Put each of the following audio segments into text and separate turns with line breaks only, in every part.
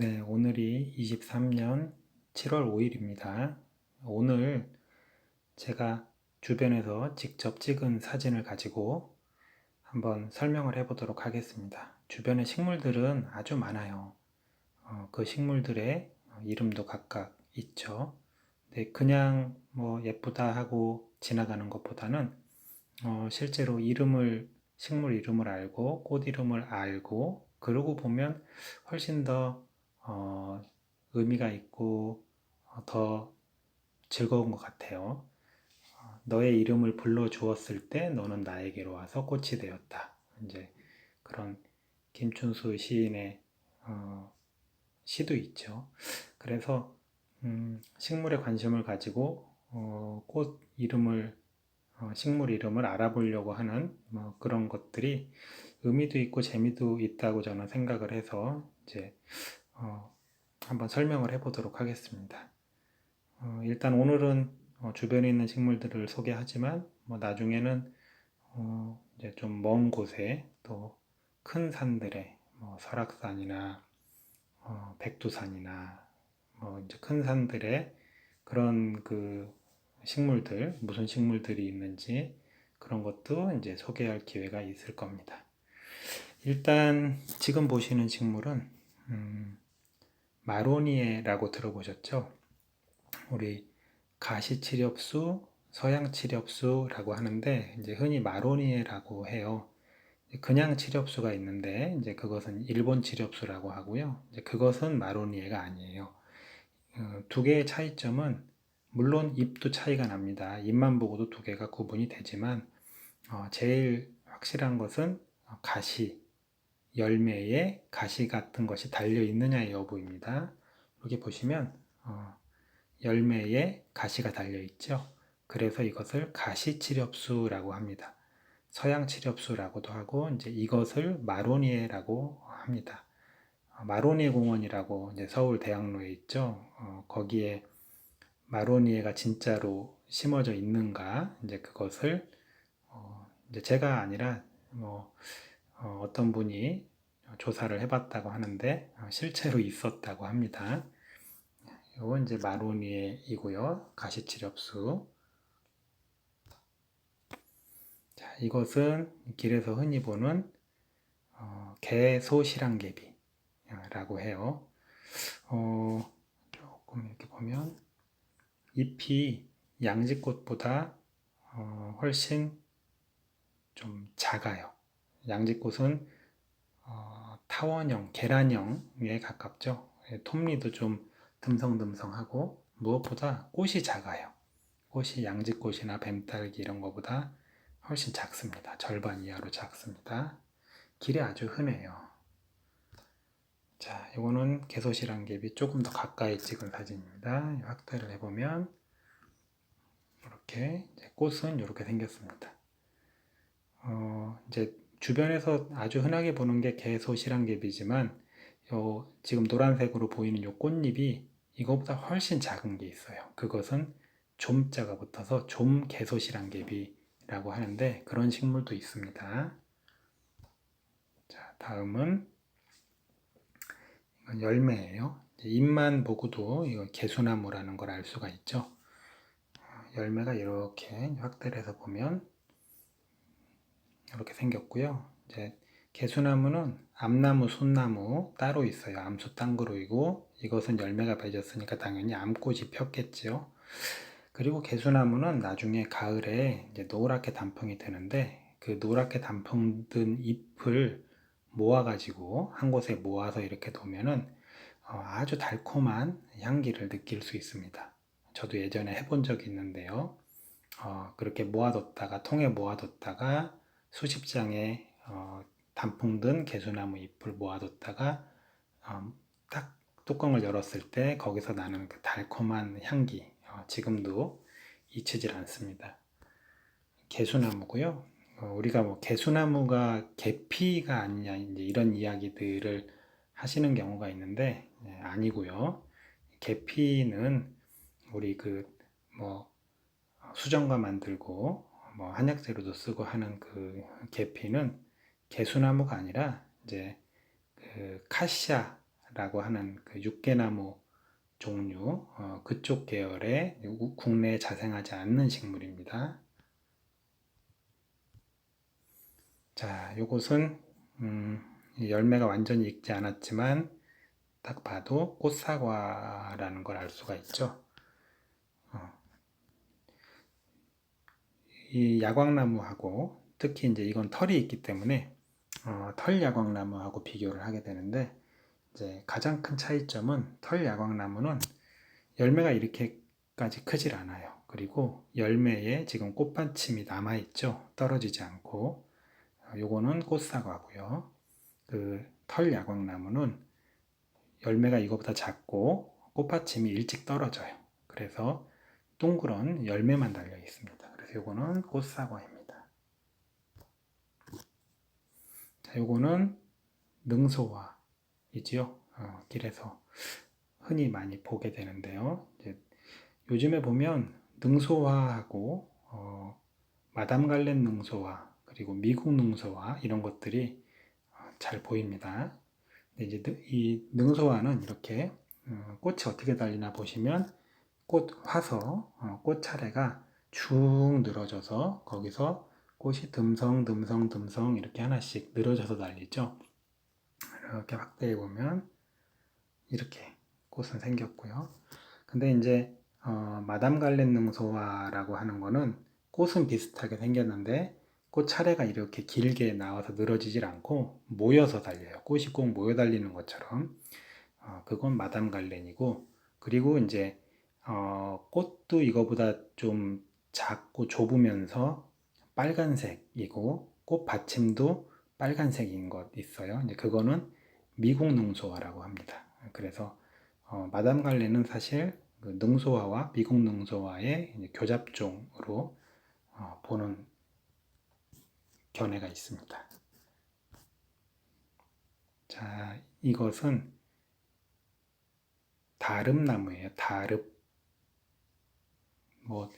네, 오늘이 23년 7월 5일입니다. 오늘 제가 주변에서 직접 찍은 사진을 가지고 한번 설명을 해보도록 하겠습니다. 주변의 식물들은 아주 많아요. 어, 그 식물들의 이름도 각각 있죠. 네, 그냥 뭐 예쁘다 하고 지나가는 것보다는 어, 실제로 이름을 식물 이름을 알고 꽃 이름을 알고 그러고 보면 훨씬 더 어, 의미가 있고 어, 더 즐거운 것 같아요. 어, 너의 이름을 불러 주었을 때 너는 나에게로 와서 꽃이 되었다. 이제 그런 김춘수 시인의 어, 시도 있죠. 그래서 음, 식물에 관심을 가지고 어, 꽃 이름을 어, 식물 이름을 알아보려고 하는 뭐 그런 것들이 의미도 있고 재미도 있다고 저는 생각을 해서 이제 어, 한번 설명을 해보도록 하겠습니다. 어, 일단 오늘은 어, 주변에 있는 식물들을 소개하지만 뭐 나중에는 어, 이제 좀 먼 곳에 또 큰 산들에 뭐 설악산이나 어, 백두산이나 뭐 이제 큰 산들에 그런 그 식물들 무슨 식물들이 있는지 그런 것도 이제 소개할 기회가 있을 겁니다. 일단 지금 보시는 식물은 음, 마로니에라고 들어보셨죠? 우리 가시치렵수, 서양치렵수라고 하는데 이제 흔히 마로니에라고 해요. 그냥 치렵수가 있는데 이제 그것은 일본 치렵수라고 하고요. 이제 그것은 마로니에가 아니에요. 어, 두 개의 차이점은 물론 잎도 차이가 납니다. 잎만 보고도 두 개가 구분이 되지만 어, 제일 확실한 것은 가시, 열매에 가시 같은 것이 달려 있느냐의 여부입니다. 여기 보시면 어, 열매에 가시가 달려 있죠. 그래서 이것을 가시치렵수라고 합니다. 서양치렵수라고도 하고 이제 이것을 마로니에라고 합니다. 어, 마로니에 공원이라고 이제 서울 대학로에 있죠. 어, 거기에 마로니에가 진짜로 심어져 있는가 이제 그것을 어, 이제 제가 아니라 뭐 어, 어떤 분이 조사를 해봤다고 하는데 어, 실제로 있었다고 합니다. 이건 이제 마로니에이고요. 가시치렵수. 자, 이것은 길에서 흔히 보는 어, 개소시랑개비라고 해요. 어, 조금 이렇게 보면 잎이 양지꽃보다 어, 훨씬 좀 작아요. 양지꽃은 어, 타원형, 계란형에 가깝죠. 예, 톱니도 좀 듬성듬성하고 무엇보다 꽃이 작아요. 꽃이 양지꽃이나 뱀딸기 이런 것보다 훨씬 작습니다. 절반 이하로 작습니다. 길이 아주 흔해요. 자, 이거는 개소시랑개비 조금 더 가까이 찍은 사진입니다. 확대를 해보면 이렇게 꽃은 이렇게 생겼습니다. 어, 이제 주변에서 아주 흔하게 보는 게 개소시랑개비지만 요 지금 노란색으로 보이는 요 꽃잎이 이거보다 훨씬 작은 게 있어요. 그것은 좀자가 붙어서 좀 개소시랑개비라고 하는데 그런 식물도 있습니다. 자, 다음은 이건 열매예요. 잎만 보고도 이거 개수나무라는 걸 알 수가 있죠. 열매가 이렇게 확대를 해서 보면 이렇게 생겼고요. 이제 개수나무는 암나무, 순나무 따로 있어요. 암수 땅그루이고 이것은 열매가 맺었으니까 당연히 암꽃이 폈겠죠. 그리고 개수나무는 나중에 가을에 이제 노랗게 단풍이 되는데 그 노랗게 단풍 든 잎을 모아가지고 한 곳에 모아서 이렇게 놓으면은 어, 아주 달콤한 향기를 느낄 수 있습니다. 저도 예전에 해본 적이 있는데요. 어, 그렇게 모아뒀다가 통에 모아뒀다가 수십 장의 어, 단풍 든 개수나무 잎을 모아뒀다가 어, 딱 뚜껑을 열었을 때 거기서 나는 그 달콤한 향기 어, 지금도 잊히질 않습니다. 개수나무고요. 어, 우리가 뭐 개수나무가 계피가 아니냐 이제 이런 이야기들을 하시는 경우가 있는데 네, 아니고요. 계피는 우리 그 뭐 수정과 만들고 뭐 한약 재료도 쓰고 하는 그 계피는 개수나무가 아니라 이제 그 카시아라는 코사라고 하는 그 육개나무 종류 어, 그쪽 계열의 우- 국내에 자생하지 않는 식물입니다. 자, 요것은 음, 이 열매가 완전히 익지 않았지만 딱 봐도 꽃사과라는 걸 알 수가 있죠. 이 야광나무하고 특히 이제 이건 털이 있기 때문에 어, 털 야광나무하고 비교를 하게 되는데 이제 가장 큰 차이점은 털 야광나무는 열매가 이렇게까지 크질 않아요. 그리고 열매에 지금 꽃받침이 남아 있죠. 떨어지지 않고 어, 요거는 꽃사과고요. 그 털 야광나무는 열매가 이거보다 작고 꽃받침이 일찍 떨어져요. 그래서 동그란 열매만 달려 있습니다. 요거는 꽃사과입니다. 자, 요거는 능소화이지요. 어, 길에서 흔히 많이 보게 되는데요. 이제 요즘에 보면 능소화하고 어, 마담 갈렌 능소화 그리고 미국 능소화 이런 것들이 어, 잘 보입니다. 이제 느- 이 능소화는 이렇게 어, 꽃이 어떻게 달리나 보시면 꽃 화서, 어, 꽃 차례가 쭉 늘어져서 거기서 꽃이 듬성 듬성 듬성 이렇게 하나씩 늘어져서 달리죠. 이렇게 확대해 보면 이렇게 꽃은 생겼고요. 근데 이제 어, 마담 갈렌 능소화라고 하는 거는 꽃은 비슷하게 생겼는데 꽃 차례가 이렇게 길게 나와서 늘어지질 않고 모여서 달려요. 꽃이 꼭 모여 달리는 것처럼 어, 그건 마담 갈렌이고 그리고 이제 어, 꽃도 이거보다 좀 작고 좁으면서 빨간색이고 꽃 받침도 빨간색인 것 있어요. 이제 그거는 미국 능소화라고 합니다. 그래서 어, 마담 갈렌은 사실 그 능소화와 미국 능소화의 교잡종으로 어, 보는 견해가 있습니다. 자, 이것은 다릅나무예요. 다릅. 뭐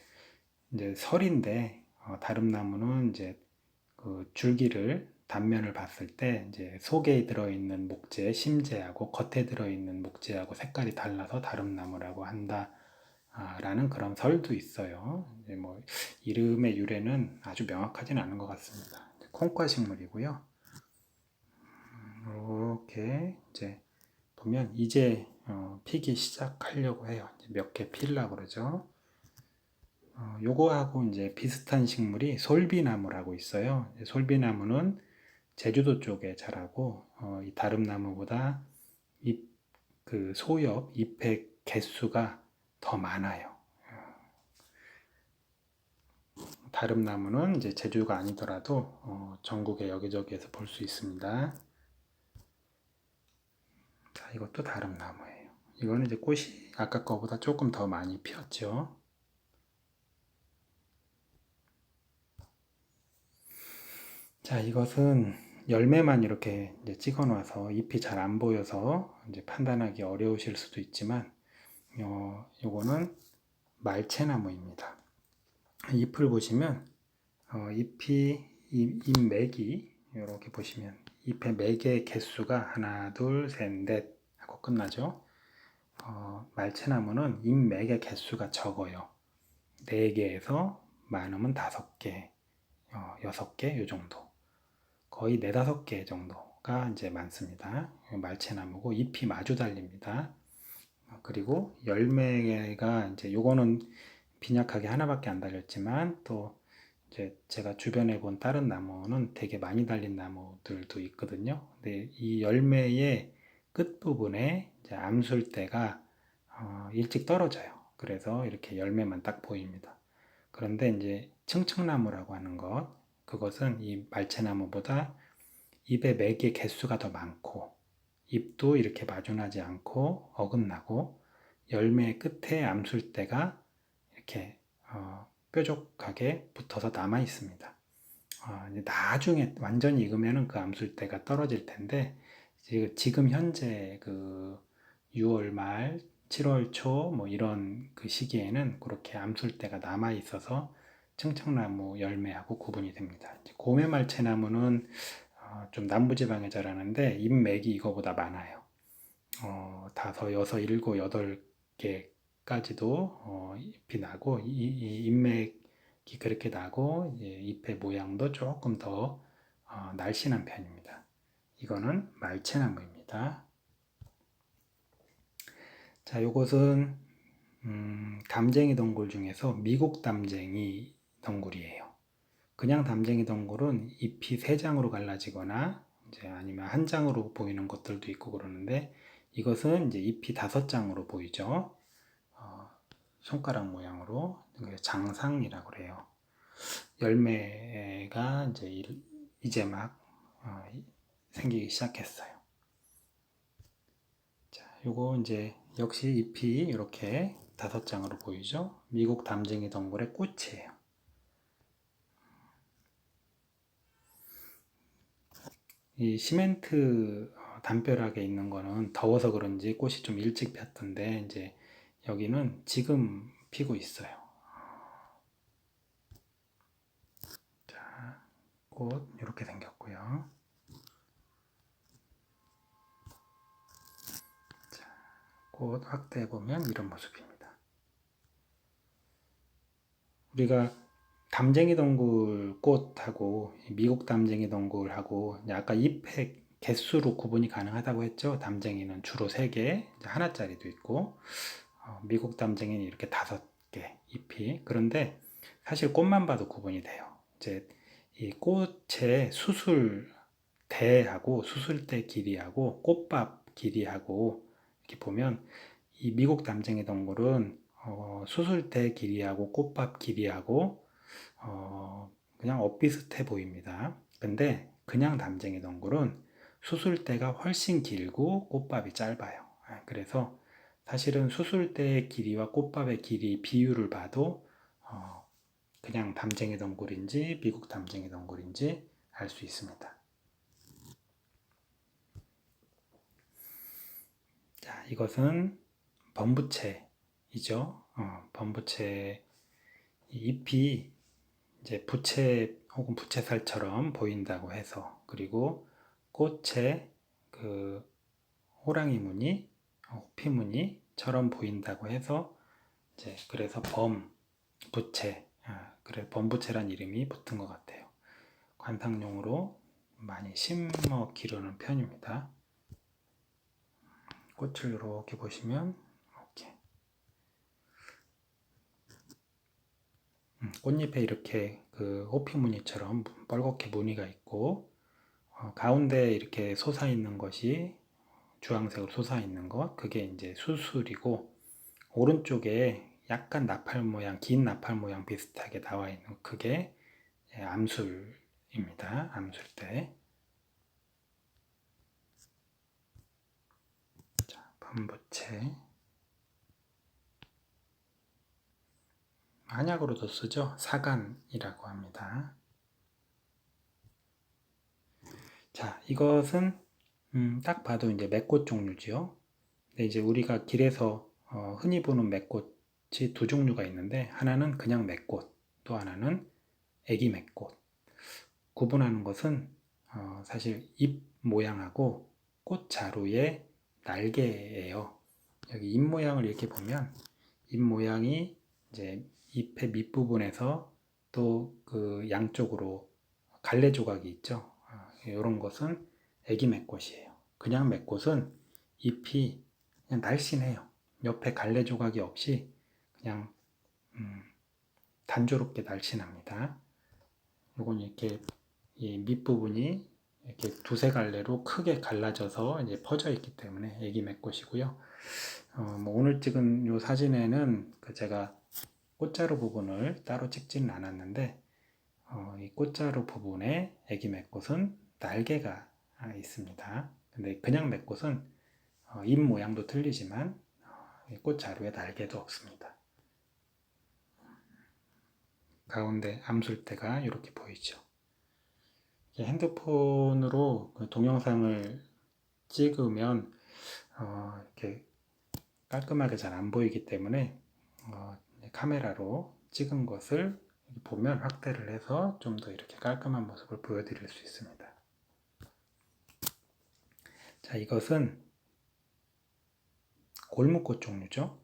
이제 설인데 어, 다릅나무는 이제 그 줄기를 단면을 봤을 때 이제 속에 들어있는 목재, 심재하고 겉에 들어있는 목재하고 색깔이 달라서 다릅나무라고 한다 라는 그런 설도 있어요. 뭐 이름의 유래는 아주 명확하지는 않은 것 같습니다. 콩과 식물이고요. 이렇게 이제 보면 이제 어, 피기 시작하려고 해요. 몇 개 필라고 그러죠. 어, 요거하고 이제 비슷한 식물이 솔비나무라고 있어요. 솔비나무는 제주도 쪽에 자라고 어, 이 다름나무보다 잎, 그 소엽 잎의 개수가 더 많아요. 다름나무는 이제 제주가 아니더라도 어, 전국의 여기저기에서 볼 수 있습니다. 자, 이것도 다름나무예요. 이거는 이제 꽃이 아까 거보다 조금 더 많이 피었죠. 자, 이것은 열매만 이렇게 찍어 놔서 잎이 잘 안 보여서 이제 판단하기 어려우실 수도 있지만, 어, 요거는 말채나무입니다. 잎을 보시면, 어, 잎이, 잎, 잎 맥이, 이렇게 보시면, 잎의 맥의 개수가 하나, 둘, 셋, 넷 하고 끝나죠. 어, 말채나무는 잎 맥의 개수가 적어요. 4개에서 많으면 5개, 어, 6개, 요 정도. 거의 네다섯 개 정도가 이제 많습니다. 말채나무고 잎이 마주 달립니다. 그리고 열매가 이제 요거는 빈약하게 하나밖에 안 달렸지만 또 이제 제가 주변에 본 다른 나무는 되게 많이 달린 나무들도 있거든요. 근데 이 열매의 끝 부분에 이제 암술대가 어, 일찍 떨어져요. 그래서 이렇게 열매만 딱 보입니다. 그런데 이제 층층나무라고 하는 것, 그것은 이 말채나무보다 잎의 맥의 개수가 더 많고 잎도 이렇게 마주나지 않고 어긋나고 열매 끝에 암술대가 이렇게 어, 뾰족하게 붙어서 남아 있습니다. 어, 나중에 완전히 익으면 그 암술대가 떨어질 텐데 지금 현재 그 6월 말 7월 초 뭐 이런 그 시기에는 그렇게 암술대가 남아 있어서 청청나무 열매하고 구분이 됩니다. 고매말채나무는 어, 좀 남부지방에 자라는데 잎맥이 이거보다 많아요. 어, 다섯, 여섯, 일곱, 여덟 개까지도 어, 잎이 나고 이, 이 잎맥이 그렇게 나고 잎의 모양도 조금 더 어, 날씬한 편입니다. 이거는 말채나무입니다. 자, 요것은 음, 담쟁이 덩굴 중에서 미국 담쟁이 덩굴이에요. 그냥 담쟁이 덩굴은 잎이 세 장으로 갈라지거나 이제 아니면 한 장으로 보이는 것들도 있고 그러는데 이것은 이제 잎이 다섯 장으로 보이죠. 어, 손가락 모양으로 장상이라고 그래요. 열매가 이제 이제 막 어, 생기기 시작했어요. 자, 요거 이제 역시 잎이 이렇게 다섯 장으로 보이죠? 미국 담쟁이 덩굴의 꽃이에요. 이 시멘트 어, 담벼락에 있는 거는 더워서 그런지 꽃이 좀 일찍 폈던데 이제 여기는 지금 피고 있어요. 자, 꽃 이렇게 생겼고요. 자, 꽃 확대해 보면 이런 모습입니다. 우리가 담쟁이 덩굴 꽃하고 미국 담쟁이 덩굴하고 아까 잎의 개수로 구분이 가능하다고 했죠. 담쟁이는 주로 3개, 하나짜리도 있고 어, 미국 담쟁이는 이렇게 5개 잎이 그런데 사실 꽃만 봐도 구분이 돼요. 이제 이 꽃의 수술대하고 수술대 길이하고 꽃밥 길이하고 이렇게 보면 이 미국 담쟁이 덩굴은 어, 수술대 길이하고 꽃밥 길이하고 어, 그냥 엇비슷해 보입니다. 근데 그냥 담쟁이 덩굴은 수술대가 훨씬 길고 꽃밥이 짧아요. 아, 그래서 사실은 수술대의 길이와 꽃밥의 길이 비율을 봐도 어, 그냥 담쟁이 덩굴인지 미국 담쟁이 덩굴인지 알 수 있습니다. 자, 이것은 범부채이죠. 어, 범부채 잎이 이제 부채 혹은 부채살처럼 보인다고 해서 그리고 꽃에 그 호랑이 무늬, 호피 무늬처럼 보인다고 해서 이제 그래서 범 부채, 아, 그래 범부채란 이름이 붙은 것 같아요. 관상용으로 많이 심어 기르는 편입니다. 꽃을 이렇게 보시면 음, 꽃잎에 이렇게 그 호피 무늬처럼 뻘겋게 무늬가 있고 어, 가운데 이렇게 솟아 있는 것이 주황색으로 솟아 있는 것 그게 이제 수술이고 오른쪽에 약간 나팔 모양 긴 나팔 모양 비슷하게 나와 있는 그게 암술입니다. 암술대. 자, 반부채. 한약으로도 쓰죠. 사간이라고 합니다. 자, 이것은 음, 딱 봐도 이제 맥꽃 종류지요. 근데 이제 우리가 길에서 어, 흔히 보는 맥꽃이 두 종류가 있는데 하나는 그냥 맥꽃, 또 하나는 애기 맥꽃. 구분하는 것은 어, 사실 잎 모양하고 꽃 자루의 날개예요. 여기 잎 모양을 이렇게 보면 잎 모양이 이제 잎의 밑부분에서 또 그 양쪽으로 갈래 조각이 있죠. 이런 아, 것은 애기 맥꽃이에요. 그냥 맥꽃은 잎이 그냥 날씬해요. 옆에 갈래 조각이 없이 그냥 음, 단조롭게 날씬합니다. 요건 이렇게 이 밑부분이 이렇게 두세 갈래로 크게 갈라져서 이제 퍼져 있기 때문에 애기 맥꽃이고요. 어, 뭐 오늘 찍은 요 사진에는 그 제가 꽃자루 부분을 따로 찍지는 않았는데 어, 이 꽃자루 부분에 애기 맥꽃은 날개가 있습니다. 근데 그냥 맥꽃은 어, 잎 모양도 틀리지만 어, 꽃자루에 날개도 없습니다. 가운데 암술대가 이렇게 보이죠. 핸드폰으로 그 동영상을 찍으면 어, 이렇게 깔끔하게 잘 안 보이기 때문에 어, 카메라로 찍은 것을 보면 확대를 해서 좀 더 이렇게 깔끔한 모습을 보여드릴 수 있습니다. 자, 이것은 골무꽃 종류죠.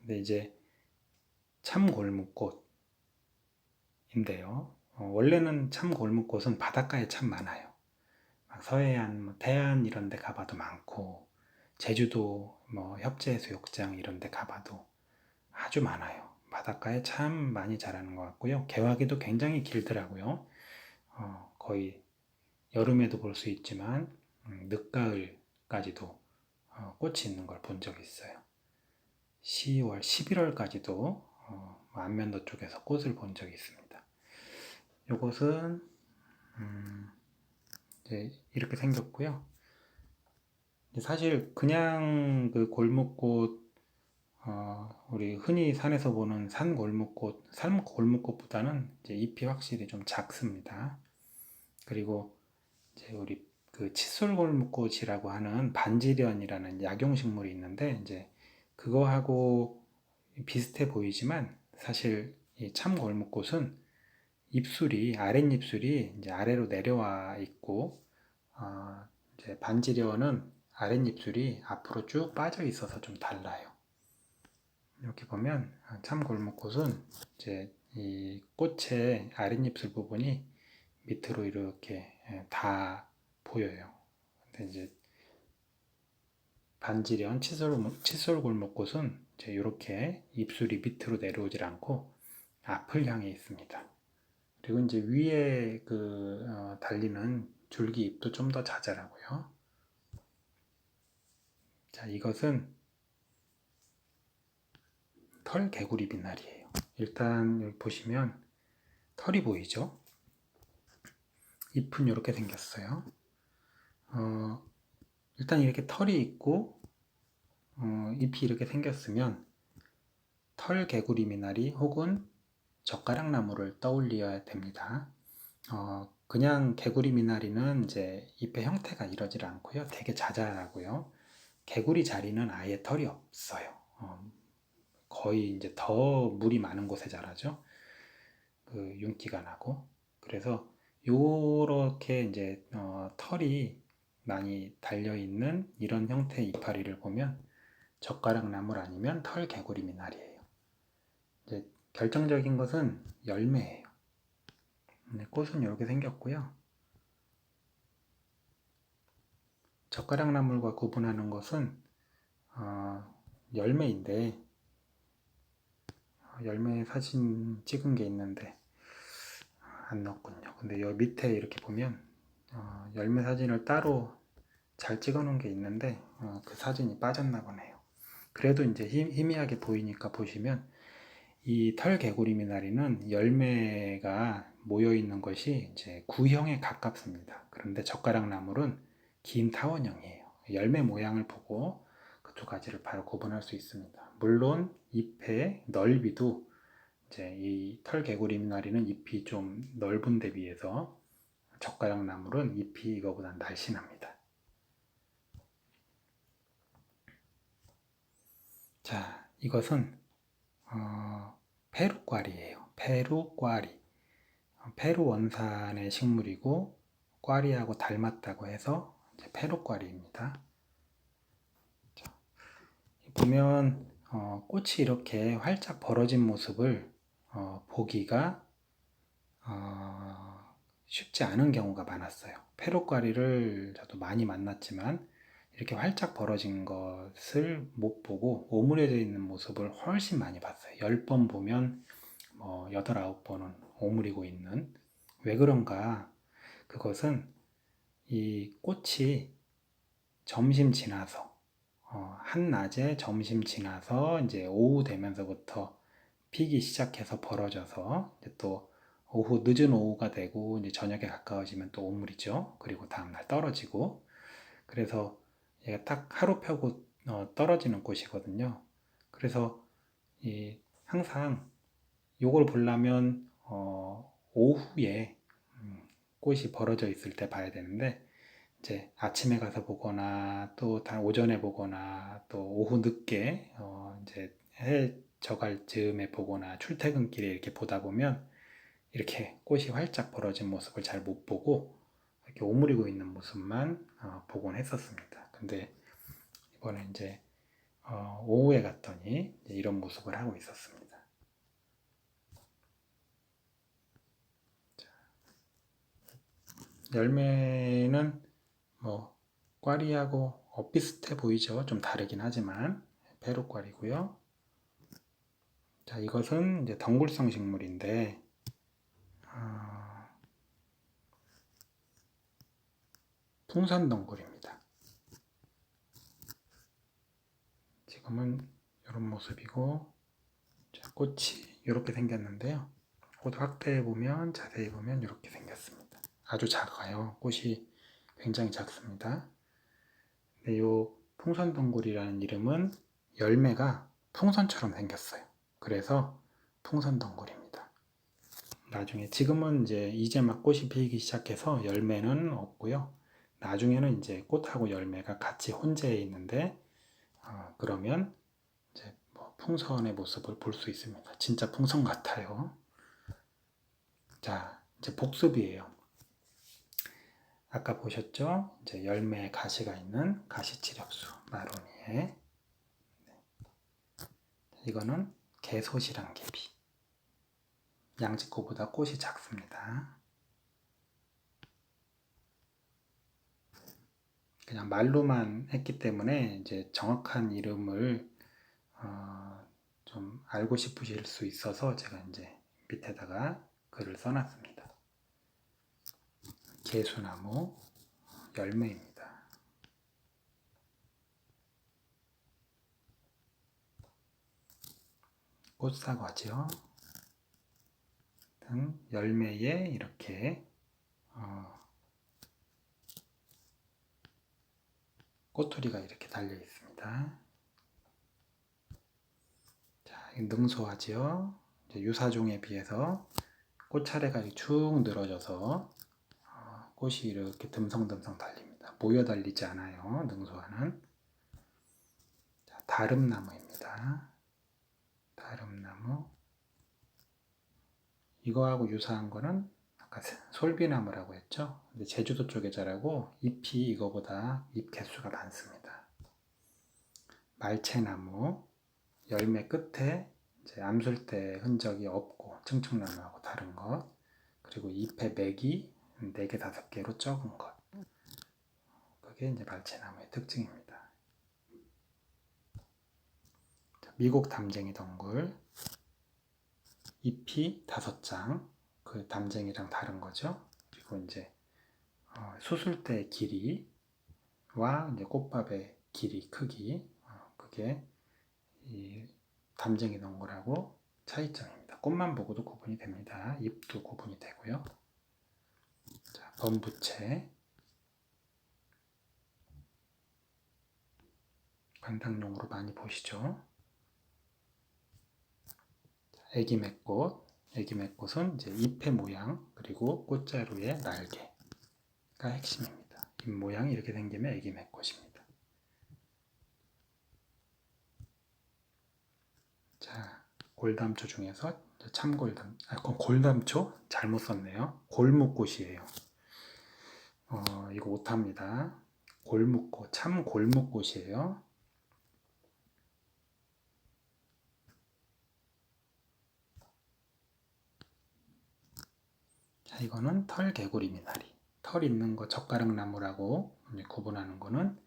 근데 이제 참 골무꽃인데요. 어, 원래는 참 골무꽃은 바닷가에 참 많아요. 막 서해안, 뭐 태안 이런 데 가봐도 많고 제주도 뭐 협재해수욕장 이런 데 가봐도 아주 많아요. 바닷가에 참 많이 자라는 것 같고요. 개화기도 굉장히 길더라고요. 어, 거의 여름에도 볼 수 있지만 음, 늦가을까지도 어, 꽃이 있는 걸 본 적이 있어요. 10월, 11월까지도 어, 안면도 쪽에서 꽃을 본 적이 있습니다. 이것은 음, 이제 이렇게 생겼고요. 사실 그냥 그 골목꽃 어, 우리 흔히 산에서 보는 산 골목꽃, 산 골목꽃보다는 이제 잎이 확실히 좀 작습니다. 그리고 이제 우리 그 칫솔 골목꽃이라고 하는 반지련이라는 약용 식물이 있는데 이제 그거하고 비슷해 보이지만 사실 이 참 골목꽃은 잎술이 아랫잎술이 이제 아래로 내려와 있고 어, 이제 반지련은 아랫잎술이 앞으로 쭉 빠져 있어서 좀 달라요. 이렇게 보면 참 골목꽃은 이제 이 꽃의 아랫잎술 부분이 밑으로 이렇게 예, 다 보여요. 근데 이제 반지련 칫솔, 칫솔 골목꽃은 이제 이렇게 입술이 밑으로 내려오질 않고 앞을 향해 있습니다. 그리고 이제 위에 그 어, 달리는 줄기 잎도 좀 더 자잘하고요. 자, 이것은 털 개구리 빛날이에요. 일단 여기 보시면 털이 보이죠? 잎은 이렇게 생겼어요. 어, 일단 이렇게 털이 있고 어, 잎이 이렇게 생겼으면 털 개구리 미나리 혹은 젓가락 나무를 떠올려야 됩니다. 어, 그냥 개구리 미나리는 이제 잎의 형태가 이러질 않고요. 되게 자잘하고요. 개구리 자리는 아예 털이 없어요. 어, 거의 이제 더 물이 많은 곳에 자라죠. 그 윤기가 나고 그래서 요렇게 이제 어, 털이 많이 달려 있는 이런 형태의 이파리를 보면 젓가락 나물 아니면 털 개구리 미나리예요. 이제 결정적인 것은 열매예요. 네, 꽃은 이렇게 생겼고요. 젓가락 나물과 구분하는 것은 어, 열매인데 어, 열매 사진 찍은 게 있는데 안 넣었군요. 근데 여기 밑에 이렇게 보면 어, 열매 사진을 따로 잘 찍어 놓은 게 있는데 어, 그 사진이 빠졌나 보네요. 그래도 이제 힘, 희미 하게 보이니까 보시면 이 털 개구리 미나리는 열매가 모여 있는 것이 이제 구형에 가깝습니다. 그런데 젓가락 나물은 긴 타원형이에요. 열매 모양을 보고 그 두 가지를 바로 구분할 수 있습니다. 물론 잎의 넓이도 이제 이 털 개구리 미나리는 잎이 좀 넓은 데 비해서 젓가락 나물은 잎이 이거보다 날씬합니다. 자, 이것은 어, 페루꽈리예요. 페루꽈리. 어, 페루 원산의 식물이고 꽈리하고 닮았다고 해서 페루꽈리입니다. 자, 보면 어, 꽃이 이렇게 활짝 벌어진 모습을 어, 보기가 어, 쉽지 않은 경우가 많았어요. 페루꽈리를 저도 많이 만났지만 이렇게 활짝 벌어진 것을 못 보고 오므려져 있는 모습을 훨씬 많이 봤어요. 10번 보면 뭐 8, 9번은 오므리고 있는 왜 그런가? 그것은 이 꽃이 점심 지나서 어, 한낮에 점심 지나서 이제 오후 되면서부터 피기 시작해서 벌어져서 이제 또 오후 늦은 오후가 되고 이제 저녁에 가까워지면 또 오물이죠. 그리고 다음날 떨어지고 그래서 얘가 딱 하루 펴고 어, 떨어지는 꽃이거든요. 그래서 이 항상 요걸 보려면 어, 오후에 음, 꽃이 벌어져 있을 때 봐야 되는데 이제 아침에 가서 보거나 또 오전에 보거나 또 오후 늦게 어, 이제 해 저갈 즈음에 보거나 출퇴근길에 이렇게 보다 보면 이렇게 꽃이 활짝 벌어진 모습을 잘 못 보고 이렇게 오므리고 있는 모습만 어, 보곤 했었습니다. 근데 이번에 이제 어, 오후에 갔더니 이런 모습을 하고 있었습니다. 자, 열매는 뭐 꽈리하고 엇비슷해 보이죠. 좀 다르긴 하지만 페루꽈리고요. 자, 이것은 이제 덩굴성 식물인데 어, 풍선 덩굴입니다. 지금은 이런 모습이고 자, 꽃이 이렇게 생겼는데요. 꽃 확대해 보면 자세히 보면 이렇게 생겼습니다. 아주 작아요. 꽃이 굉장히 작습니다. 이 풍선덩굴이라는 이름은 열매가 풍선처럼 생겼어요. 그래서 풍선덩굴입니다. 나중에 지금은 이제 이제 막 꽃이 피기 시작해서 열매는 없고요. 나중에는 이제 꽃하고 열매가 같이 혼재해 있는데 어, 그러면 이제 뭐 풍선의 모습을 볼 수 있습니다. 진짜 풍선 같아요. 자, 이제 복습이에요. 아까 보셨죠? 이제 열매에 가시가 있는 가시치렵수 마로니에 네. 이거는 개소시랑 개비 양지코보다 꽃이 작습니다. 그냥 말로만 했기 때문에 이제 정확한 이름을 어, 좀 알고 싶으실 수 있어서 제가 이제 밑에다가 글을 써놨습니다. 개수나무 열매입니다. 꽃사과죠. 등 열매에 이렇게 어, 꼬투리가 이렇게 달려 있습니다. 자, 능소하지요. 유사종에 비해서 꽃차례가 쭉 늘어져서 꽃이 이렇게 듬성듬성 달립니다. 모여 달리지 않아요. 능소화는. 자, 다름나무입니다. 다름나무. 이거하고 유사한 거는 아까 솔비나무라고 했죠. 근데 제주도 쪽에 자라고 잎이 이거보다 잎 개수가 많습니다. 말채나무 열매 끝에 이제 암술대 흔적이 없고 청청나무하고 다른 것 그리고 잎의 맥이 4개, 5개로 적은 것. 그게 이제 말채나무의 특징입니다. 미국 담쟁이 덩굴. 잎이 5장. 그 담쟁이랑 다른 거죠. 그리고 이제 어, 수술대 길이와 이제 꽃밥의 길이, 크기. 어, 그게 이 담쟁이 덩굴하고 차이점입니다. 꽃만 보고도 구분이 됩니다. 잎도 구분이 되고요. 범부채 관상용으로 많이 보시죠. 애기맥꽃, 애기맥꽃은 이제 잎의 모양 그리고 꽃자루의 날개가 핵심입니다. 잎 모양이 이렇게 생기면 애기맥꽃입니다. 자, 골담초 중에서 참골담, 아, 골담초 잘못 썼네요. 골묵꽃이에요. 어, 이거 오타입니다. 골묵꽃, 참 골묵꽃이에요. 자, 이거는 털 개구리 미나리. 털 있는 거 젓가락 나무라고 구분하는 거는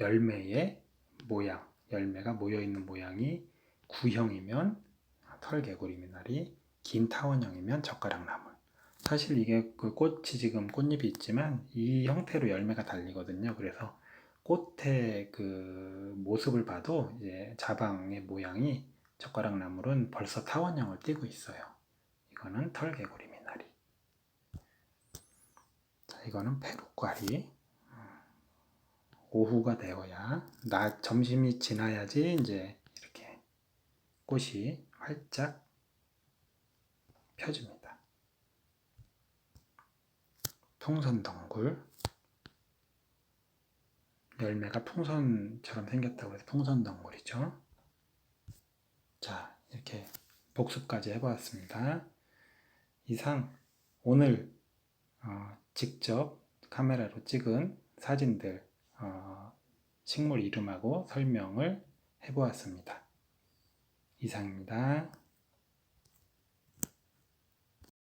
열매의 모양, 열매가 모여 있는 모양이 구형이면 털 개구리 미나리, 긴 타원형이면 젓가락 나무. 사실 이게 그 꽃이 지금 꽃잎이 있지만 이 형태로 열매가 달리거든요. 그래서 꽃의 그 모습을 봐도 이제 자방의 모양이 젓가락 나물은 벌써 타원형을 띠고 있어요. 이거는 털개구리 미나리. 자, 이거는 페루과리. 오후가 되어야 낮 점심이 지나야지 이제 이렇게 꽃이 활짝 펴집니다. 풍선덩굴 열매가 풍선처럼 생겼다고 해서 풍선덩굴이죠. 자, 이렇게 복습까지 해보았습니다. 이상 오늘 어, 직접 카메라로 찍은 사진들 어, 식물 이름하고 설명을 해보았습니다. 이상입니다.